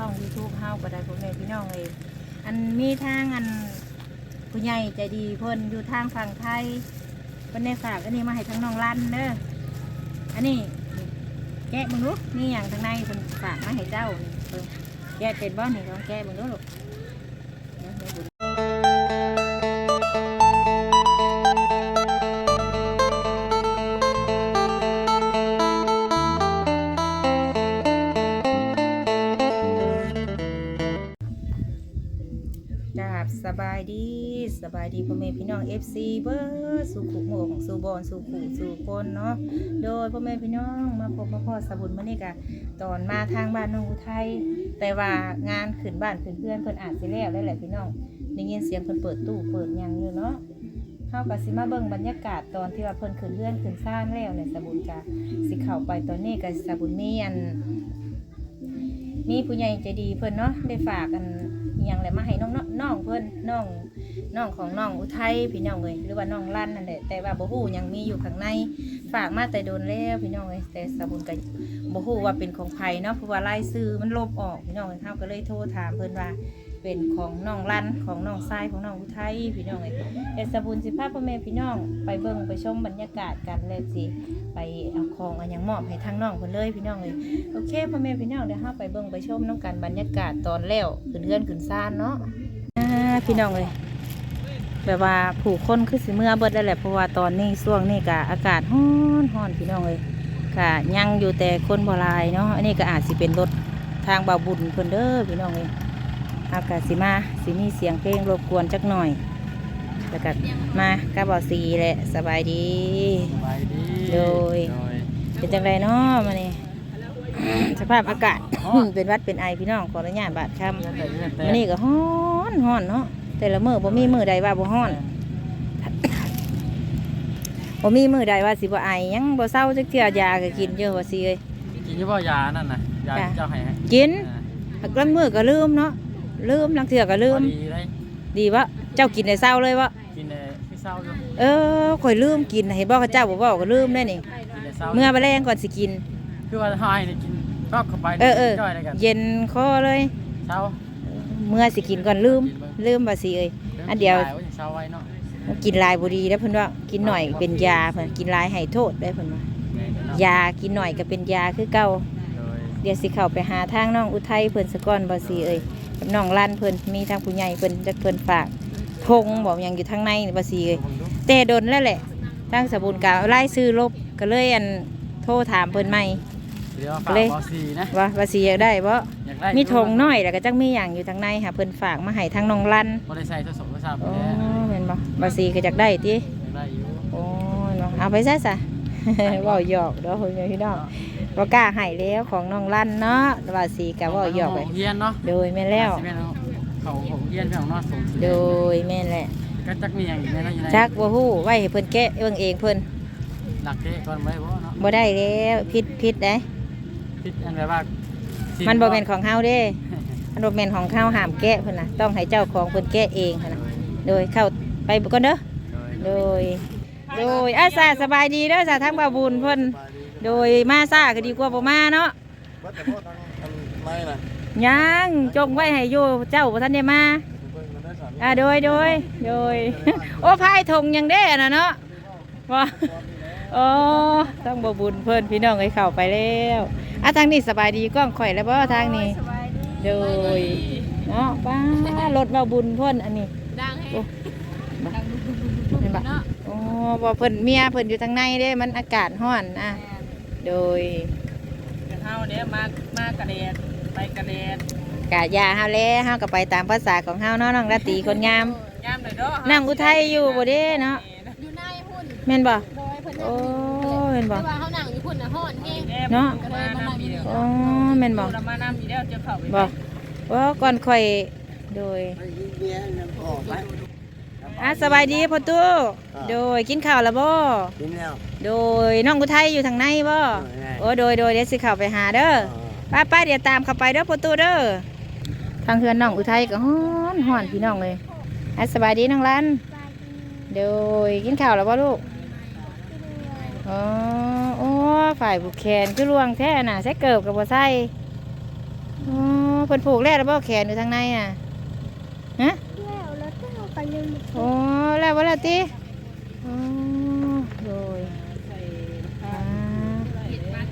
ช่องยูทูบเฮาก็ได้พ่อแม่พี่น้องเลยอันมีทางอันผู้ใหญ่ใจดีเพิ่นอยู่ทางฝั่งไทยเพิ่นได้ฝากอันนี้มาให้ทั้งน้องลั่นเด้ออันนี้แกะมึงลูกนี่อย่างทางในเพิ่นฝากมาให้เจ้าเพิ่นแกะเป็นบ่นี่ลองแกะมึงลูก บสบายดีสบายดีพ่อแม่พี่น้อง FC เบอร์สู่ขุหมของสู่บอนสู่ขู่สู่คนเนาะโดยพ่อแม่พี่น้องมาพบมาพ่อสบุญมานี่กะตอนมาทางบ้านน้องอุทัยแต่ว่างานขึ้นบ้านขึ้นเพื่อนเพิ่อนอาจสิแล้วได้แหละพี่น้องได้ยินเสียงเพิ่อนเปิดตู้เปิดยังอยู่เนาะเฮาก็สิมาเบิ่งบรรยากาศตอนที่ว่าเพิ่นขึ้นเพื่อนขึ้นซ่านแล้วเนี่ยสบุญกะสิเข้าไปตอนนี้ก็สบุญมีอันมีผู้ใหญ่ใจดีเพิ่อนเนาะได้ฝากกันอหย่างไรมาให้น้องเน้ องเพิ่นน้องน้องของน้องอุทัยพี่น้องเลยหรือว่าน้องลั่นนั่นแหละแต่ว่าบ่ฮู้ยังมีอยู่ข้างในฝากมาแต่โดนแล้วพี่น้องเลยแต่สบุญก็บ่ฮู้ว่าเป็นของไผเนาะเพราะว่ารายชื่อมันลบออกพี่น้องเอ้ยเฮาก็เลยโทรถามเพิ่นว่าเป็นของน้องลั่นของน้องทรายของน้องอุทัยพี่น้องเลยแต่สบุญสิพาพ่อแม่พี่น้องไปเบิ่งไปชมบรรยากาศกันแล้วสิไปเอาของอันยังมอบให้ทางน้องเพิ่นเลยพี่น้องเลยโอเคพ่อแม่พี่น้องเดี๋ยวเราไปเบิ่งไปชมน้องกันบรรยากาศตอนแล้วขึ้นเรือนขึ้นซ่านเนาะ พี่น้องเลยแบบว่าผู้คนคือสิเมื่อเบิดได้แหละเพราะว่าตอนนี้ช่วงนี้กะอากาศร้อนร้อนพี่น้องเลยกะยังอยู่แต่คนบ่หลายเนาะอันนี้ก็อาจสิเป็นรถทางบ่าวบุญเพิ่นเด้อพี่น้องเลยอากาศสิมาสิมีเสียงเพลงรบกวนจักหน่อยแล้วก็มากับบ่าวสีแหละสบายดี สบายดี โดยโดยเป็นจังไรเนาะมานี่ สภาพอากาศ เป็นหวัดเป็นไอพี่น้องขออนุญาตบาดคำเงินแต่เงินแต่มื้อนี้ก็ฮ้อนฮ้อนเนาะแต่ละมื้อบ่มีมื้อใดว่าบ่ฮ้อนบ่มีมื้อใดว่าสิบ่ไอหยังบ่เศร้าจักเทื่อยาก็กินเยอะว่าสิเอ้ยกินยี่บ่ยานั่นน่ะยาที่เจ้าให้ให้กินอ่าหักลางมื้อก็ลืมเนาะลืมลางเทื่อก็ลืมพอดีเลยดีบ่เจ้ากินได้เศร้าเลยบ่กินในที่เศร้าอยู่เออข่อยลืมกินเห็นบ่เขาเจ้าบ่เว้าก็ลืมได้นี่กินในเศร้าเมื่อไปแรงก่อนสิกิน คือว่าหายเนี่ยกินรอบเข้าไปเออเออจ้อยในกันเย็นคอเลยเศร้าเมื่อสิกินก่อนลืมลืมบ่สิเอ้ยอันเดียวตาว่าจะเศร้าไว้เนาะกินหลายบุรีแล้วเพิ่นว่ากินหน่อยเป็นยาเพิ่นกินหลายให้โทษได้เพิ่นว่าแม่ก็เนาะยากินหน่อยก็เป็นยาคือเก่าโดยเดี๋ยวสิเข้าไปหาทางน้องอุทัยเพิ่นสะก่อนบ่สิเอ้ยกับน้องลั่นเพิ่นมีทางผู้ใหญ่เพิ่นจักเพิ่นฝากธงบอกหยังอยู่ทางในนี่บ่สิเอ้ยลองดูแต่ดนแล้วแหละทางสบุญกาไล่ซื้อลบก็เลยอันโทรถามเพิ่นใหม่ เดี๋ยวฝากเลยบอสีนะว่าว่าสิอยากได้บ่อยากได้มีธงน้อยแล้วก็จักมีหยังอยู่ทางในค่ะเพิ่นฝากมาให้ทางน้องลั่นบ่ได้ใส่โทรศัพท์โทรศัพท์อ๋อแน่แม่นบ่บ่สิก็จักได้ติอยากได้อยู่โอ้ยเนาะเอาไปซะซะ เว่าหยอกเด้อพี่พี่น้องว่ากล้าให้แล้วของน้องลั่นเนาะว่าสีกะว่าหยอกไปโรงเฮียนเนาะโดยแม่นแล้ว สิม่นเอาเขาของเฮียนพี่ของเนอส่งสิโดยแม่นแหละก็จักมีอย่างอีกแน่เนาะอยู่ในจักบ่ฮู้ไว้ให้เพิ่นแกะเบิ่งเองเพิ่นหลักเด้ก่อนไว้บ่เนาะบ่ได้แล้วผิดผิดเด้ คิดอันแบบว่าสิมันบ่แม่นของเฮาเด้ มันบ่แม่นของเฮาห้ามแกะเพิ่นน่ะต้องให้เจ้าของเพิ่นแกะเองหั่นน่ะโดยเข้าไปก่อนเด้อ โดย โดยโดยอาสาสบายดีเด้อสาทางบ่าวบุญเพิ่นโดยมาซ่าก็ดีกว่าบ่มาเนาะว่าแต่พ่อทางทางไม่นะยังจงไว้ให้อยู่เจ้าบ่ทันได้มาเพิ่งมันได้สามอ่าโดยโดยโดย โอ้พายธงยังได้อะนะเนาะว่าโอ้ต้องบบุญเพื่อนพี่น้องให้เข้าไปแล้ว อะทางนี้สบายดีกล้องข่อยแล้วบ่ทางนี้โดยเนาะป้ารถมาบุญเพื่อนอันนี้ดังให้โอ้ดังดุดุดุดุเห็นปะเนาะโอ้บ่เพิ่นเมียเพิ่นอยู่ทางในเด้มันอากาศร้อนอะโดยเฮาเนี่ยมามากระเดดไปกระเดดกะยาเฮาแล้วเฮาก็ไปตามภาษาของเฮาเนาะน้องราตรีคนงามยามเลยเด้อนั่งอุทัยอยู่บ่เด้เนาะอยู่ในหุ่นแม่นบ่โดยเพิ่นโอ้แม่น บ่แต่ว่าเขาหนังอยู่หุ่นน่ะฮ้อนแห้งเนาะก็เลยมานั่งอยู่นี่อ๋อแม่นบ่เรามานำอีแล้วเจอเข้าไปบ่ว่าก่อนค่อยโดยเบี้ยยังออกไหมอะสบายดีพ่อตู้โดยกินข้าวแล้วบ่กินแล้วโดยน้องอุทัยอยู่ทางในบ่โอ้โดยโดยเดี๋ยวสิเข้าไปหาเด้อป้าป้าเดี๋ยวตามเข้าไปเด้อพ่อตู้เด้อทางเฮือนน้องอุทัยก็ฮ้อนฮ้อนพี่น้องเลยอะสบายดีน้องรันโดยกินข้าวแล้วบ่ลูก อ๋อโอ้ฝ่ายบุกแคนคือลวงแท้น่ะใส่เกิบกับบ่ใส่อ๋อเพิ่นผูกแล้วแล้วบ่แขนอยู่ทางในอะฮะแล้วแล้วก็เอาไปเรื่องโอ้แล้วบ่แล้วติโอ้โดยใส่อ่าผ้าเห็ดมาก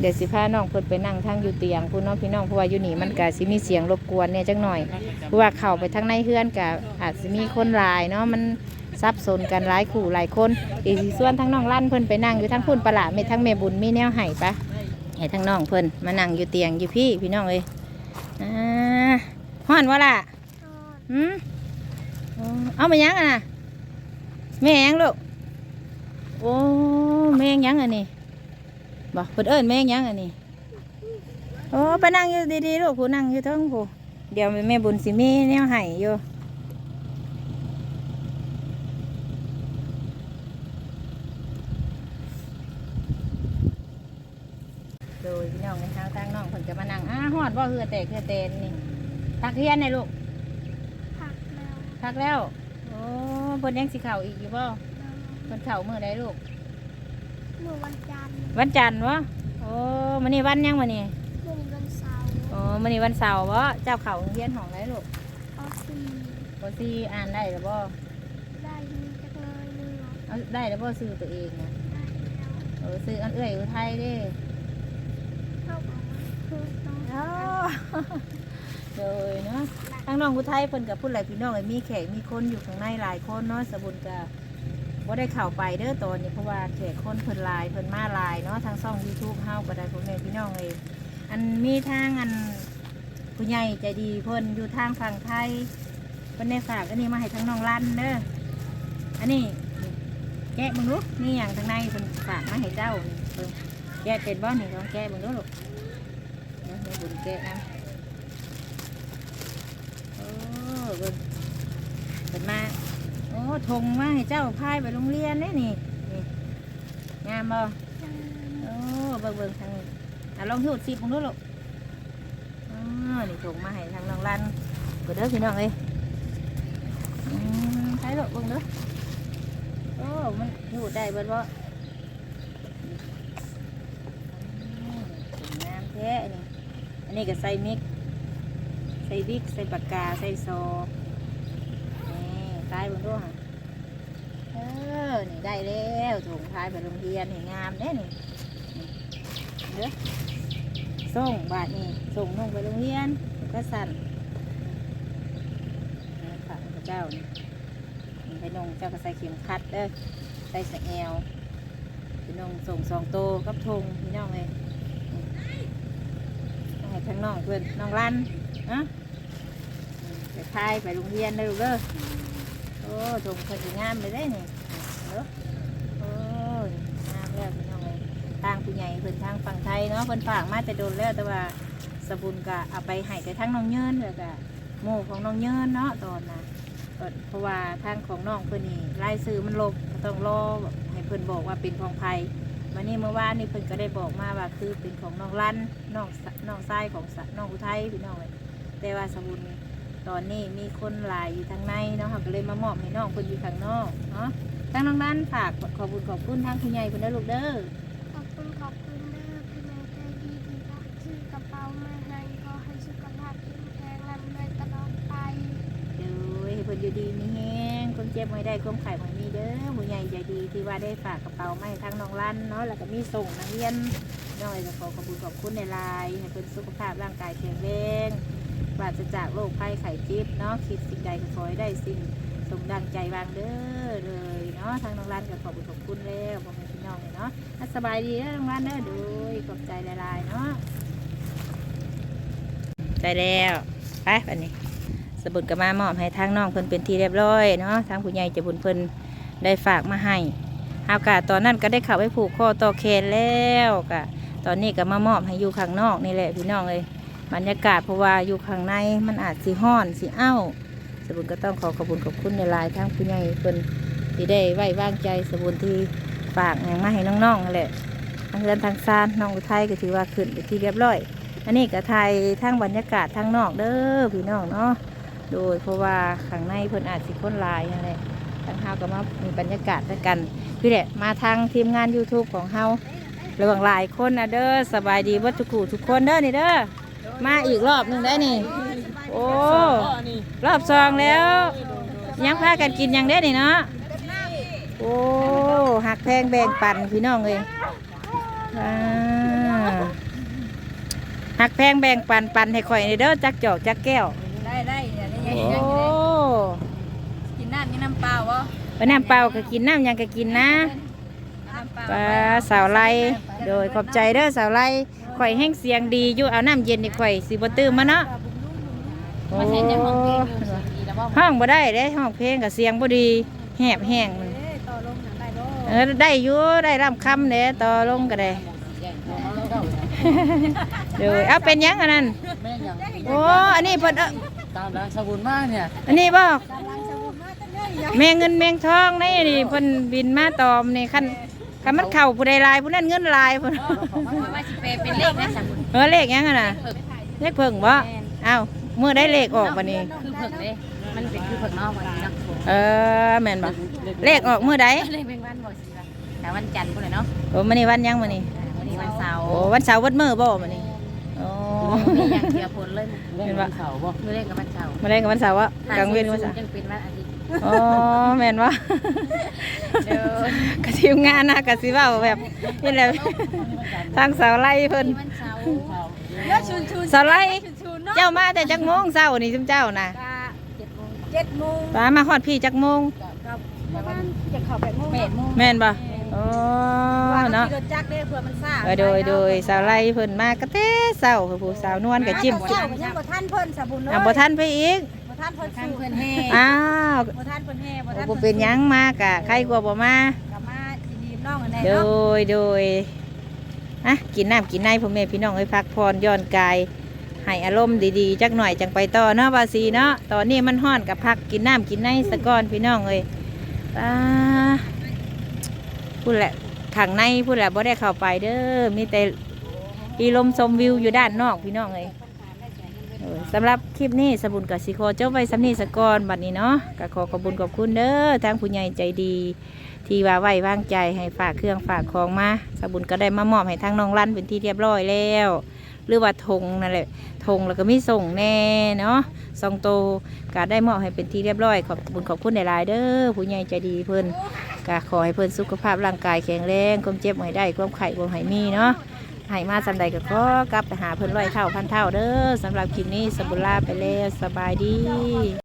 เดี๋ยวสิพาน้องเพิ่นไปนั่งทางอยู่เตียงพุ่นเน้องพี่น้องเพราะว่าอยู่นี่มันก็สิมีเสียงรบกวนเนี่ยจักหน่อยเพราะว่าเข้าไปทางในเฮือนก็อาจสิมีคนหลายเนาะมัน ซับสนกันหลายคู่หลายคนอีกสิส่วนทั้งน้องลั่นเพิ่นไปนั่งอยู่ทั้งพุ่นประหลาดมีทั้งแม่บุญมีแนวไห้ปะให้ทั้งน้องเพิ่นมานั่งอยู่เตียงอยู่พี่พี่น้องเอ้ยอ่าฮ้อนวะล่ะหืมเอามายังอะนะแม่ยังลูกโอ้แม่ยังอันนี้บอกเพิ่นเอิ้นแม่งยังอันนี้โอ้ไปนั่งอยู่ดีๆลูกผู้นั่งอยู่ทั้งผู้เดี๋ยวแม่บุญสิมีแนวให้อยู่โดยพี่น้องในทางทางน้องเพิ่นก็มานั่งอ้าฮอด บ่เฮือแตกเฮือแตนนี่พักเฮียนในลูกผักแล้วพักแล้วโอ้เพิ่นยังสิเข้าอีกอยู่บ่เพิ่นเข้ามื้อใดลูกเมื่อวันจันทร์วันจันทร์วะโอ้มื้อนี้วันหยังมื้อนี้เมื่อวันเสาร์อ๋อมื้อนี้วันเสาร์วะเจ้าเข้าโรงเรียนห้องไหนลูกเอาสี่บอซี่อ่านได้หรือบ่ได้มีจักเลยหนึ่งเอาได้หรือบ่ซื้อตัวเองนะได้แล้วเออซื้ออันเอื้อยอุทัยเด้เข้า มาคือต้องอ๋อเลยเนาะทางน้องอุทัยเพิ่นกับพูดหลายพี่น้องเลยมีแขกมีคนอยู่ข้างในหลายคนเนาะสบุญก็บ่ได้เข้าไปเด้อตอนนี้เพราะว่าแขกคนเพิ่นลายเพิ่นมาลายเนาะทางช่อง YouTube เฮาก็ได้พ่อแม่พี่น้องเลยอันมีทางอันผู้ใหญ่ใจดีเพิ่นอยู่ทางฝั่งไทยเพิ่นได้ฝากอันนี้มาให้ทางน้องลั่นเด้ออันนี้แกะมึงลูกนี่อย่างทางในเป็นฝากมาให้เจ้านี่แกะเป็นบ้านนี่ลองแกะมึงดูลูก บุญแกะนะโอ้เบิ่งเป็นมาโอ้ทงมาให้เจ้าพายไปโรงเรียนได้นี่นี่งามบ่โอ้เบิ่งเบิ่งทางนี้อะลองหูดสิมึงดูลูกอ๋อนี่ทงมาให้ทางน้องรันเปิดเด้อพี่น้องเอ้ยใช่ลูกเบิ่งเด้อโอ้มันอยู่ได้เบิดบ่งามแท้อันนี้ อันนี้ก็ใส่มิก ใส่บิ๊กใส่ปากกา ใส่ซอนี่ตายบนด้วยเออ นี่ได้แล้วถุงพายไปโรงเรียนนี่งามเนี่นี่เด้อส่งบาทนี่ส่งนุ่งไปโรงเรียน ก็สั่นนี่ฝากพระเจ้านี่ไปนงเจ้าก็ใส่เข็มขัดเด้อใส่สะแอวไปนงส่งสองโตกับทงพี่น้องเลยเอาให้ ทั้งน้องเพื่อนน้องรันนะไปพายไปโรงเรียนเด้อลูกเด้อโอ้ทงคนงามไปได้นี่เด้อโอ้ยงามแล้วพี่น้องเลยทางผู้ใหญ่เพิ่อนทางฝั่งไทยเนาะเพิ่อนฝากมาแต่โดนแล้วแต่ว่าสบุญก็เอาไปให้แต่ทั้งน้องเยินเลยก็หมู่ของน้องเยินเนาะตอนนะเพราะว่าทางของน้องเพิ่อนนี่รายซื้อมันลบต้องรอให้เพิ่อนบอกว่าเป็นของใคร วันนี้เมื่อวานนี่เพิ่นก็ได้บอกมาว่าคือเป็นของน้องรันน้องสน้องทรายของสะน้องอุทัยพี่น้องเลยแต่ว่าสมุนตอนนี้มีคนหลายอยู่ทางในเนาะเขาก็เลยมามอบให้น้องเพิ่นอยู่ข้างนอกเนาะทางน้องรันฝากขอบคุณขอบคุณทางคุณใหญ่เพิ่นได้อลูกเด้อขอบคุณขอบคุณเด้อพี่แม่ใจดีที่รักซื้อกระเป๋ามาให้ขอให้สุขภาพแข็งแรงร่ำรวยตลอดไปเด้อให้เพิ่นอยู่ดีมีแฮงคน เจ็บไม่ได้ความไข่ไม่มีเด้อผู้ใหญ่ใจดีที่ว่าได้ฝากกระเป๋าไมาให้ทางน้องรันเนาะแล้วก็มีส่งนักเรียนน้อยก็ขอขอบคุณขอบคุณในไลน์ให้เป็นสุขภาพร่างกายแข็งแรงปราศจากโรคภัยไข้เจ็บเนาะคิดสิ่งใดก็ขอให้ได้สิ่งสมดังใจวางเด้อเลยเนาะทางน้องรันก็ขอบคุณขอบคุณแล้วพ่อแม่พี่น้องเลยเนาะอะสบายดีนะน้องรันเด้อดยขอบใจหลายๆเนาะใจแล้วไปปันนี้ สบุญก็มามอบให้ทางน้องเพิ่นเป็นที่เรียบร้อยเนาะทางผู้ใหญ่จะบุญเพิ่นได้ฝากมาให้เฮากะตอนนั้นก็ได้เขับไปผูกคอต่อแขนแล้วกะตอนนี้ก็มามอบให้อยู่ข้างนอกนี่แหละพี่น้องเลยบรรยากาศเพราะว่าอยู่ข้างในมันอาจสิห้อนสิเอ้า สบุญก็ต้องขอขอบคุณขอบคุณในลายทางผู้ใหญ่เพิ่นที่ได้ไว้วางใจสบุญที่ฝากอย่างมาให้น้องๆนั่นแหละทางเรือนทางซานน้องอุทัยก็ถือว่าขึ้นไปนที่เรียบร้อย อันนี้ก็ไทยทั้งบรรยากาศทางนอกเด้อพี่น้องเนาะ โดยเพราะว่าข้างในเพิ่นอาจสิคนลายนั่นแหละทางเฮาก็มามีบรรยากาศด้วยกันพี่แหละมาทางทีมงาน YouTube ของเฮาระหว่างหลายคนนะเด้อสบายดีวัตถุกูทุกคนเด้อนี่เด้อมาอีกรอบหนึงได้นี่โอ้รอบสองแล้ว ยังพากันกินยังได้นี่เนาะโอ้หักแพงแบ่งปันพี่น้องเลยหักแพงแบ่งปันปันให้ข่อยนี่เด้อจักจอกจักแก้ว ได้ได้เดี๋ยวนี้ โอ้ กินน้ำกินน้ำเปล่าวะ ไปน้ำเปล่าก็กินน้ำหยังก็กินนะน้ำเปล่าปลาสาวไล่โดยขอบใจเด้อสาวไล่ข่อยแห้งเสียงดีอยู่เอาน้ำเย็นนี่ข่อยสิบ่ตื่นมาเนาะโอ้มาเห็นจะห้องเพลงอยู่สิดีแล้วบ่ห้องบ่ได้เด้ห้องเพลงกับเสียงบ่ดีแหบแห้งมันต่อลงได้บ่เออได้อยู่ได้ร่ำคำเด้ต่อลงก็ได้โดยเอาเป็นหยังอันนั้นแม่ยังโอ้อันนี้เพิ่นเอ้อตามร้านสบุนมากเนี่ยอันนี้บ่ แมงเงินแมงทองนี่นี่เพิ่นบินมาตอมนี่คันคันมันเข้าผู้ใดหลายผู้นั้นเงินหลายเพิ่นว่าสิเป็นเลขนะสบุนเออเลขหยังอะน่ะเลขเพิ่งบ่เอ้ามื้อได้เลขออกบัดนี้ คือเผิกเด้มันเป็นคือเผิกนอกวันนี้นะเออแม่นบ่เลขออกมื้อใดเลขเป็นวันบ่สิล่ะแต่วันจันทร์พุ่นเลยเนาะโอ้มื้อนี้วันหยังมื้อนี้วันนี้วันเสาร์โอ้วันเสาร์วันมื้อบ่มื้อนี้โอ้มีอย่างเดียวผลเลยเห็นบ่เสาร์บ่มื้อเลขกับวันเสาร์มื้อใดกับวันเสาร์วะกลางเว้นวันเสาร์ยังเป็นวันอาทิตย์ อ๋อแม่นบ่เด้อกะทีมงานนะกะสิเว้าแบบนี่แหละทางเสาไล่เพิ่นวันเสาร์เยอะชุนชุนเสาไล่ชุนเนาะเจ้ามาแต่จักโมงเช้านี่ซุมเจ้าน่ะเจ็ดโมงเจ็ดโมงป้ามาฮอดพี่จักโมงกับประมาณจะเข้าแปดโมงแปดโมงแม่นบ่อ๋อว่าเนาะขี่รถจักรได้เพื่อมันซ่าเออโดยโดยสาวไล่เพิ่นมากะเต้เช้าคือผู้สาวนวลก็จิ้มเจ้าก็ยังบ่ทันเพิ่นสาบุญเลยอะบ่ทันไปอีก บ่ทันเพิ่นทางสู้เพื่อนแห่อ้าวบ่ทันเพิ่นแห่บ่โอ้ทันบ่เป็นหยังมากะใครกลัวบ่มากลับมาดีๆน้องอันไหนโดเนาะยโดยอะกินน้ำกินในพ่อแม่พี่น้องเอ้ยพักผ่อนย้อนกายให้อารมณ์ดีๆจักหน่อยจังไปต่อเนาะบาซีเนาะตอนนี้มันฮ้อนกับพักกินน้ำกินในสะก่อนพี่น้องเอ้ยป้าพูดแหละข้างในพูดแหละบ่ได้เข้าไปเด้อมีแต่อีลมชมวิวอยู่ด้านนอกพี่น้องเอ้ยเออ สำหรับคลิปนี้สบุญกับสิโคเจ้าไว้สำนีสกอนบัดนี้เนาะก็ขอขอบคุญขอบคุณเด้อทางผู้ใหญ่ใจดี ที่ว่าไว้วางใจให้ฝากเครื่องฝากของมาสบุญก็ได้มามอบให้ทางน้องลั่นเป็นที่เรียบร้อยแล้ว หรือว่าธงนั่นแหละธงแล้วก็มีส่งแน่เนาะซองโตก็ได้มอบให้เป็นที่เรียบร้อย ขอบคุณขอบคุณหลายๆเด้อผู้ใหญ่ใจดีเพิ่นก็ขอให้เพิ่นสุขภาพร่างกายแข็งแรงความเจ็บไม่ได้ความไข้บ่ให้มีเนาะ ให้มาสำใดก็ขอกลับไปหาเพิ่นร้อยเท่าพันเท่าเด้อสำหรับคลิปนี้สบุลาไปแล้วสบายดี